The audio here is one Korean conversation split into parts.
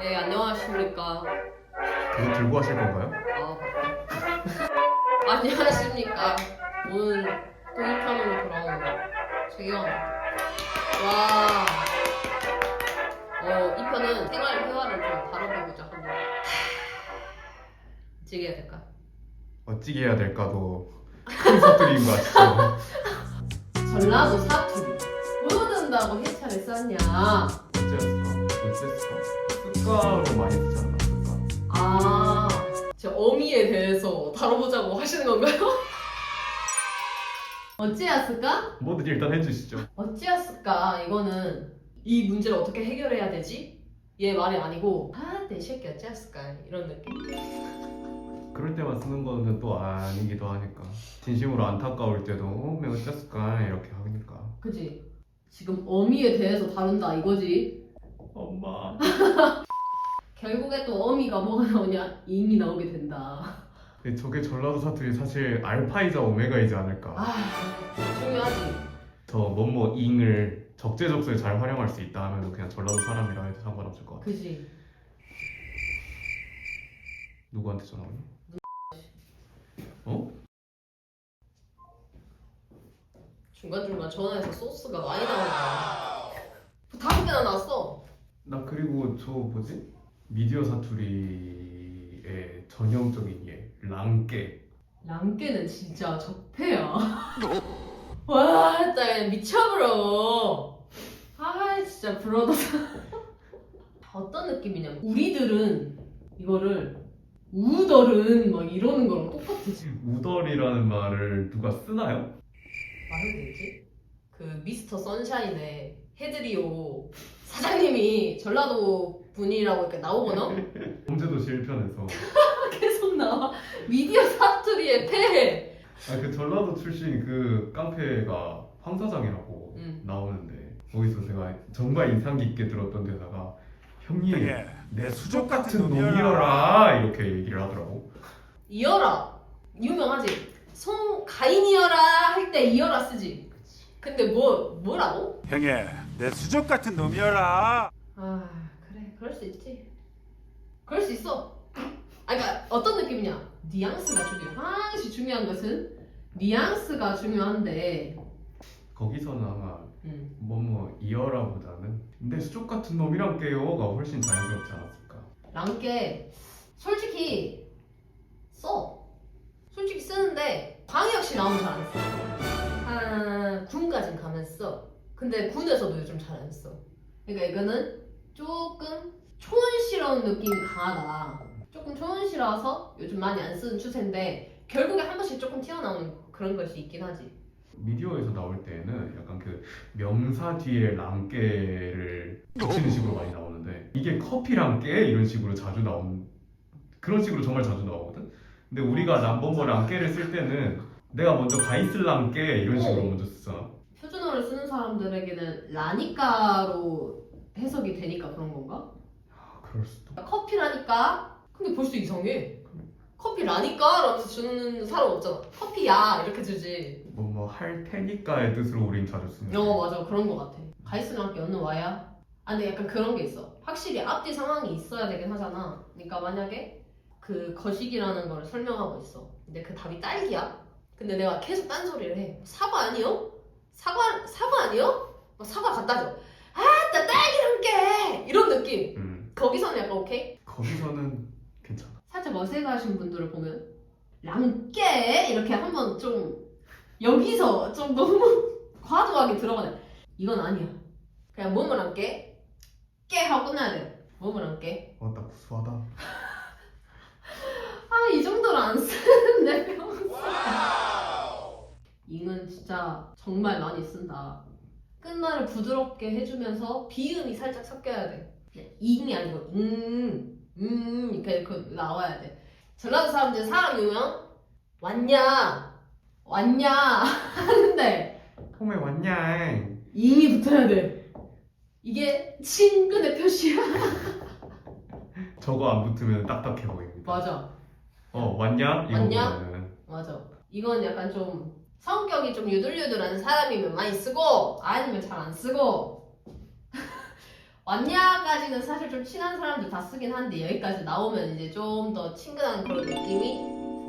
네, 안녕하십니까. 그거 들고 하실 건가요? 아, 안녕하십니까. 오늘 또 1편으로 돌아온 최기원. 와. 어, 2편은 생활 회화를 좀 다뤄보고자 합니다. 어떻게 해야 될까? 어찌게 해야 될까도 큰 사투리인 거 아시죠? 전라도 사투리. 뭐 든다고 해차를 썼냐? 어째였을까? 어째였을까? 습가로 많이 않나? 습가 아, 제 어미에 대해서 다뤄보자고 하시는 건가요? 어찌였을까? 뭐든 일단 해주시죠 어찌였을까? 이거는 이 문제를 어떻게 해결해야 되지? 얘 말이 아니고 아, 내 새끼 어찌였을까? 이런 느낌. 그럴 때만 쓰는 거는 또 아니기도 하니까 진심으로 안타까울 때도 어, 매 어쨌을까 이렇게 하니까 그지? 지금 어미에 대해서 다룬다 이거지? 엄마 결국에 또 어미가 뭐가 나오냐? 잉이 나오게 된다. 근데 저게 전라도 사투리 사실 알파이자 오메가이지 않을까 아, 중요하지. 저 뭐뭐 잉을 적재적소에 잘 활용할 수 있다 하면 그냥 전라도 사람이라 해도 상관없을 것 같아 그지? 누구한테 전화 오니? 어? 중간중간 전화해서 소스가 많이 나온다. 다섯 개나 나왔어. 나 그리고 저 뭐지? 미디어 사투리의 전형적인 예 랑깨 랑깨는 진짜 적폐야. 와, 진짜 그냥 미쳐버려. 아, 진짜 브로더. 어떤 느낌이냐면 우리들은 이거를 우덜은 막 이러는 거랑 똑같아. 지금. 우덜이라는 말을 누가 쓰나요? 말은 되지? 그 미스터 선샤인의 헤드리오. 사장님이 전라도 분이라고 이렇게 나오거든? 범죄도시 1편에서. 계속 나와. 미디어 사투리의 폐해. 아그 전라도 출신 그 깡패가 황사장이라고 응. 나오는데 거기서 제가 정말 인상 깊게 들었던 데다가 형님 되게 내 수족 같은 놈이여라. 이렇게 얘기를 하더라고. 이어라. 유명하지. 송 가인이어라 할 때 이어라 쓰지. 근데 뭐 뭐라고? 형님 내 수족 같은 놈이여라. 아 그래. 그럴 수 있지. 그럴 수 있어. 아 그러니까 어떤 느낌이냐? 뉘앙스가 중요해. 항시 중요한 것은 뉘앙스가 중요한데. 거기서는 아마 음. 뭐뭐 이어라보다는 내 수족 같은 놈이랑 깨요가 훨씬 자연스럽지 않았을까? 랑게 솔직히 써. 솔직히 쓰는데 광역시 나오면 잘안 써. 한 군까진 가면 써. 근데 군에서도 요즘 잘 안 써. 그러니까 이거는 조금 촌스러운 느낌이 강하다. 조금 촌스러워서 요즘 많이 안 쓰는 추세인데 결국에 한 번씩 조금 튀어나오는 그런 것이 있긴 하지. 미디어에서 나올 때는 약간 그 명사 뒤에 랑깨를 붙이는 식으로 많이 나오는데 이게 커피랑 깨 이런 식으로 자주 나오는 그런 식으로 정말 자주 나오거든. 근데 우리가 남번버 랑깨를 쓸 때는 내가 먼저 가이슬 랑 깨 이런 식으로 먼저 쓰잖아. 표준어를 쓰는 사람들에게는 라니까로 해석이 되니까 그런 건가? 아, 그럴 수도. 커피라니까? 근데 벌써 이상해. 커피라니까? 라면서 주는 사람 없잖아. 커피야. 이렇게 주지. 뭐 뭐 할 테니까의 뜻으로 우린 자주 쓰는. 어, 맞아. 그런 거 같아. 가이스랑 함께 얻는 와야? 아, 근데 약간 그런 게 있어. 확실히 앞뒤 상황이 있어야 되긴 하잖아. 그러니까 만약에 그 거식이라는 걸 설명하고 있어. 근데 그 답이 딸기야? 근데 내가 계속 딴소리를 해. 사과 아니요? 사과, 사과 아니요? 막 사과 갖다 줘. 아, 나 딸기랑 깨! 이런 느낌. 음 거기서는 약간 오케이? 거기서는 괜찮아. 살짝 어색하신 분들을 보면 랑깨 이렇게 한번 좀 여기서 좀 너무 과도하게 들어가네 이건 아니야 그냥 몸을 안 깨? 깨 하고 끝나야 돼 몸을 안 깨? 어나 구수하다. 아 이 정도로 안 쓰는데 평소에 잉은 진짜 정말 많이 쓴다 끝말을 부드럽게 해주면서 비음이 살짝 섞여야 돼 잉이 아니고 잉, 음 이렇게 이렇게 나와야 돼 전라도 사람들 사람 유명 왔냐 왔냐 하는데 홈에 왔냐? 잉이 붙어야 돼 이게 친근의 표시야 저거 안 붙으면 딱딱해 보입니다. 맞아 어 왔냐? 이거 왔냐? 보면은 맞아. 이건 약간 좀 성격이 좀 유들유들한 사람이면 많이 쓰고 아니면 잘 안 쓰고 왔냐까지는 사실 좀 친한 사람들 다 쓰긴 한데 여기까지 나오면 이제 좀 더 친근한 그런 느낌이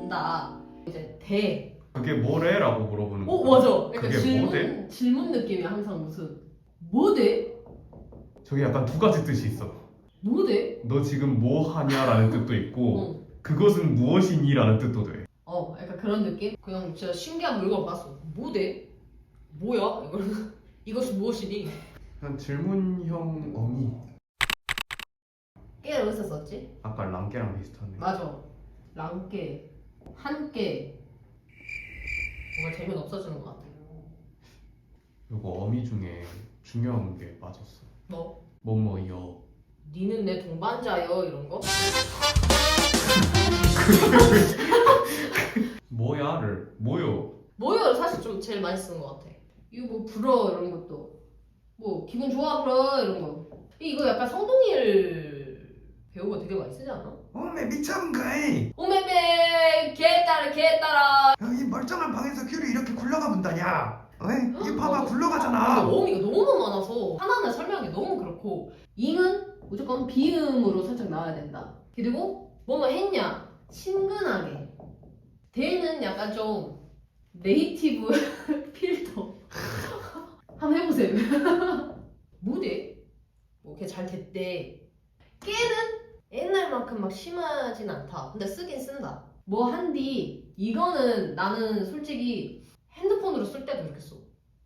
든다. 이제 대. 그게 뭐래 라고 물어보는 오 거. 맞아. 그러니까 그게 질문 뭐대? 질문 느낌이 항상 무슨 뭐대? 저게 약간 두 가지 뜻이 있어. 뭐대? 너 지금 뭐 하냐라는 뜻도 있고 어. 그것은 무엇이니라는 뜻도 돼. 어, 약간 그런 느낌? 그냥 진짜 신기한 물건 봤어. 뭐대? 뭐야? 이걸 이것이 무엇이니? 한 질문형 어미. 깨를 어디서 썼지? 아까 랑깨랑 비슷하네. 맞아. 랑깨, 한깨. 뭔가 재미는 없어지는 것 같아. 요거 어미 중에 중요한 게 빠졌어. 뭐? 뭐뭐여. 니는 내 동반자여 이런 거? 뭐야를 뭐요. 뭐요를 사실 좀 제일 많이 쓰는 것 같아. 이거 뭐 불어 이런 것도 뭐 기분 좋아 불어 이런 거. 이거 약간 성동일 배우가 되게 많이 쓰지 않아? 어메 미쳤는가이 오메메 개 따라 개 따라. 이 멀쩡한 방에서 큐를 이렇게 굴러가 본다냐 어이 이 봐봐 맞아. 굴러가잖아 어미가 너무 많아서 하나하나 설명하기 너무 그렇고 잉은 무조건 비음으로 살짝 나와야 된다. 그리고 뭐뭐 했냐 친근하게. 대는 약간 좀 네이티브 필터. 한번 해보세요. 뭐대? 뭐걔잘 됐대. 깨는 옛날만큼 막 심하진 않다. 근데 쓰긴 쓴다. 뭐 한디 이거는 나는 솔직히 핸드폰으로 쓸 때도 이렇게 써.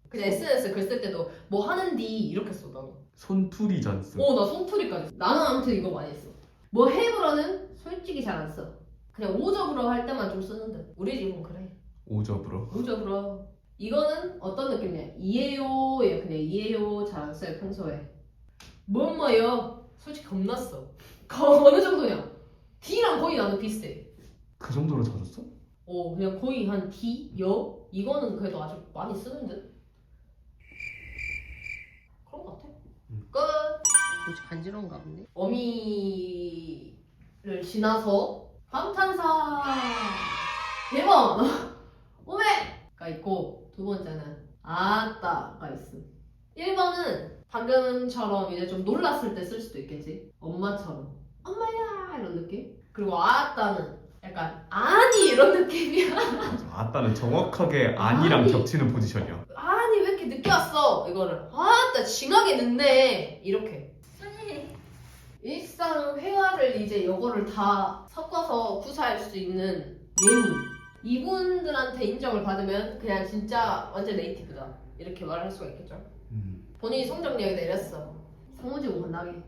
그냥 SNS 글 쓸 때도 뭐 하는디 이렇게 써 나는. 손풀이 잔스. 어, 나 손풀이까지. 나는 아무튼 이거 많이 써. 뭐 해브러는 솔직히 잘 안 써. 그냥 오저브러 할 때만 좀 쓰는데. 우리 집은 그래. 오저브러. 오저브러. 이거는 어떤 느낌이냐? 이해요예요. 그냥 이해요. 잘 안 써요, 평소에. 뭐 뭐요? 솔직히 써. 거- 어느 정도냐? D랑 거의 나는 비슷해. 그 정도로 자주 써? 어, 그냥 거의 한 D, 여? 이거는 그래도 아주 많이 쓰는 듯? 그런 것 같아. 음. 끝! 뭐지, 간지러운가 본데? 어미를 지나서 감탄사 대박! 오메가 있고 두 번째는 아따가 있음. 1번은 방금처럼 이제 좀 놀랐을 때 쓸 수도 있겠지. 엄마처럼. 엄마야! 이런 느낌. 그리고 아따는 약간 아니 이런 느낌이야. 맞아. 아따는 정확하게 아니랑 아니. 겹치는 포지션이야. 아니 왜 이렇게 늦게 왔어? 이거를 아따 징하게 늦네 이렇게. 일상 회화를 이제 이거를 다 섞어서 구사할 수 있는 예문. 이분들한테 인정을 받으면 그냥 진짜 완전 네이티브다 이렇게 말할 수가 있겠죠. 음. 본인이 성적력이 내렸어. 상무지고 간다게.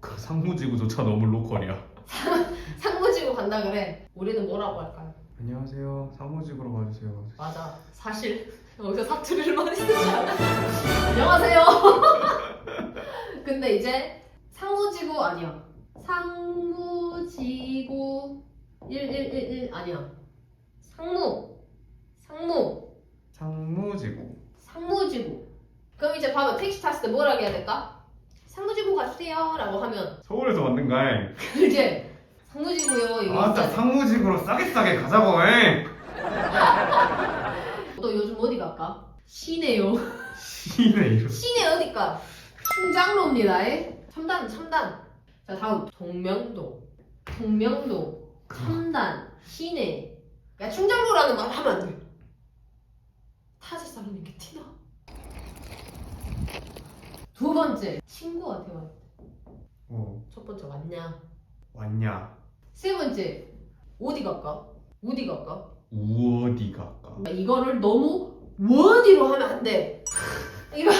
그 상무지구조차 너무 로컬이야. 상무지고 간다 그래. 우리는 뭐라고 할까요? 안녕하세요. 상무지구로 와주세요. 맞아. 사실 여기서 사투리를 많이 쓰지 않아. 안녕하세요. 근데 이제 상무지구 아니야. 상무지구 1111 아니야. 상무. 상무. 상무지구. 상무지구. 그럼 이제 봐봐. 택시 탔을 때 뭐라고 해야 될까? 상무지구 가주세요. 라고 하면 서울에서 왔는가? 그게 상무지구요. 이거 있어야 돼. 상무지구로 싸게 싸게 가자고. 에. 또 요즘 어디 갈까? 시내요. 시네 이거. 시내 어디까? 충장로입니다. 에? 첨단 첨단. 자 다음 동명도. 동명도. 첨단. 시내. 야 충장로라는 말 하면 안 돼. 타지 사람인 게 티나. 두 번째 친구와 대화. 어 첫 번째 왔냐. 왔냐? 세 번째 어디 갈까? 어디 갈까? 우어디 갈까? 이거를 너무 워디로 하면 안 돼. 이거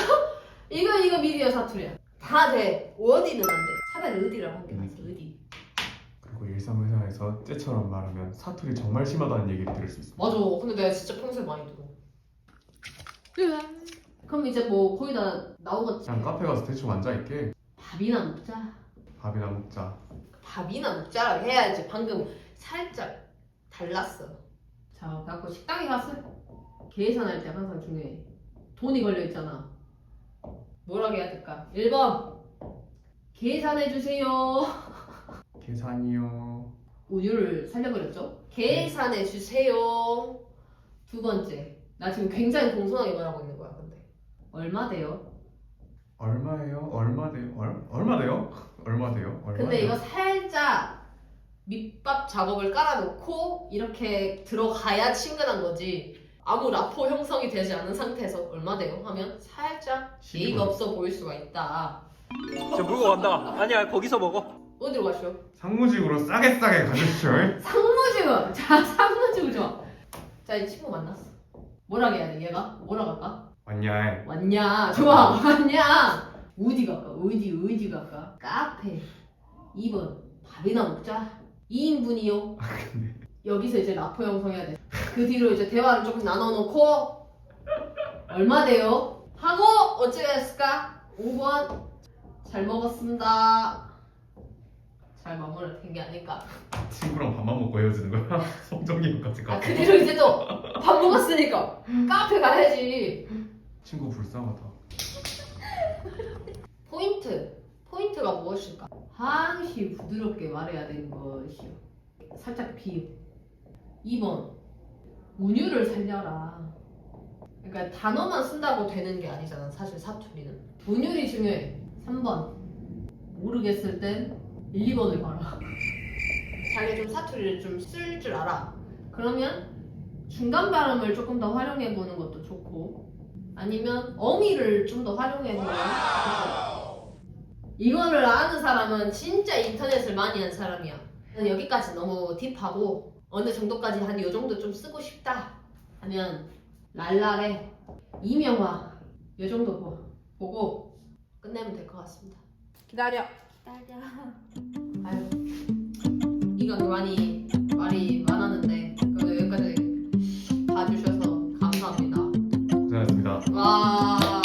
이거 이거 미디어 사투리야. 다 돼. 워디는 안 돼. 차라리 어디라고 하는 게 낫어. 어디. 그리고 일상회사에서 쟤처럼 말하면 사투리 정말 심하다는 얘기를 들을 수 있어. 맞아. 근데 내가 진짜 평소에 많이 들어. 그럼 이제 뭐 거의 다 나오겠지. 그냥 카페 가서 대충 앉아 있게 밥이나 먹자. 밥이나 먹자. 밥이나 먹자라고 해야지. 방금 살짝 달랐어. 자, 그래갖고 식당에 갔어. 계산할 때 항상 중요해. 돈이 걸려 있잖아. 뭐라고 해야 될까? 1번. 계산해주세요. 계산이요. 우유를 살려버렸죠? 계산해주세요. 두 번째. 나 지금 굉장히 공손하게 말하고 있는 거야, 근데. 얼마 돼요? 얼마예요? 얼마 돼요? 얼, 얼마 돼요? 얼마 돼요? 얼마 근데 돼요? 이거 살짝 밑밥 작업을 깔아놓고 이렇게 들어가야 친근한 거지. 아무 라포 형성이 되지 않은 상태에서 얼마 돼요? 하면 살짝 예의가 12분. 없어 보일 수가 있다. 저 물고 간다. 아니야 거기서 먹어. 어디로 가시오? 상무직으로 싸게 싸게 가주시죠. 상무지구! 자, 상무지구 좋아. 자, 이 친구 만났어. 뭐라 해야 돼, 얘가? 뭐라 갈까? 왔냐? 왔냐? 좋아, 왔냐? 어디 갈까? 어디, 어디 갈까? 카페. 2번, 밥이나 먹자. 2인분이요. 아 근데 여기서 이제 라포 형성해야 돼. 그 뒤로 이제 대화를 조금 나눠놓고 얼마 돼요? 하고 어찌했을까? 5번 잘 먹었습니다. 잘 마무리 된게 아닐까? 친구랑 밥만 먹고 헤어지는 거야? 성정이형까지 아, 가. 그 뒤로 이제 또 밥 먹었으니까 카페 가야지. 친구 불쌍하다. 포인트. 포인트가 무엇일까? 항시 부드럽게 말해야 되는 것이요. 살짝 비유. 2번. 운율을 살려라. 그러니까 단어만 쓴다고 되는 게 아니잖아. 사실 사투리는. 운율이 중요해. 3번. 모르겠을 땐 1, 2번을 봐라. 자기 좀 사투리를 좀 쓸 줄 알아. 그러면 중간 발음을 조금 더 활용해 보는 것도 좋고 아니면 어미를 좀 더 활용해 보는 것도 이거를 아는 사람은 진짜 인터넷을 많이 한 사람이야. 여기까지 너무 딥하고 어느 정도까지 한 요 정도 좀 쓰고 싶다 하면 랄랄의 이명화 요 정도 보, 보고 끝내면 될 것 같습니다. 기다려. 기다려. 아유 이건 많이 말이 많았는데 그래도 여기까지 봐주셔서 감사합니다. 고생하셨습니다. 와